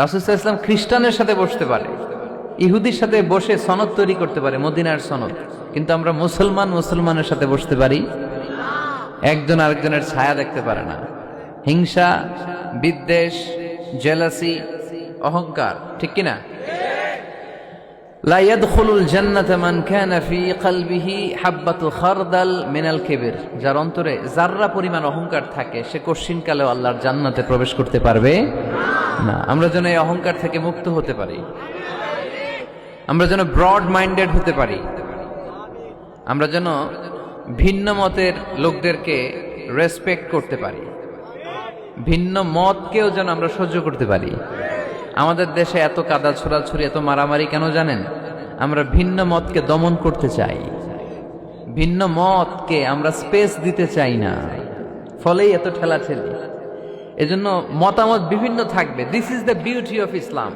রাসুসাহ ইসলাম খ্রিস্টানের সাথে বসতে পারে। ইহুদির সাথে বসে সনদ তৈরি করতে পারে, মদিনার সনদ। কিন্তু আমরা মুসলমান মুসলমানের সাথে বসতে পারি। একজন আরেকজনের ছায়া দেখতে পারে না। হিংসা, বিদ্বেষ, জেলাসি, অহংকার, ঠিক কিনা? যার অন্তরে যার্রা পরিমাণ অহংকার থাকে, সে কশিনকালেও আল্লাহর জান্নাতে প্রবেশ করতে পারবে। না, আমরা যেন এই অহংকার থেকে মুক্ত হতে পারি। আমরা যেন ব্রড মাইন্ডেড হতে পারি। আমরা যেন ভিন্ন মতের লোকদেরকে রেসপেক্ট করতে পারি। ভিন্ন মতকেও যেন আমরা সহ্য করতে পারি। আমাদের দেশে এত কাদা ছোড়াছুরি এত মারামারি কেন জানেন? আমরা ভিন্ন মতকে দমন করতে চাই। ভিন্ন মতকে আমরা স্পেস দিতে চাই না। ফলেই এত ঠেলা ঠেলাঠেলি। এজন্য মতামত বিভিন্ন থাকবে। This is the beauty of Islam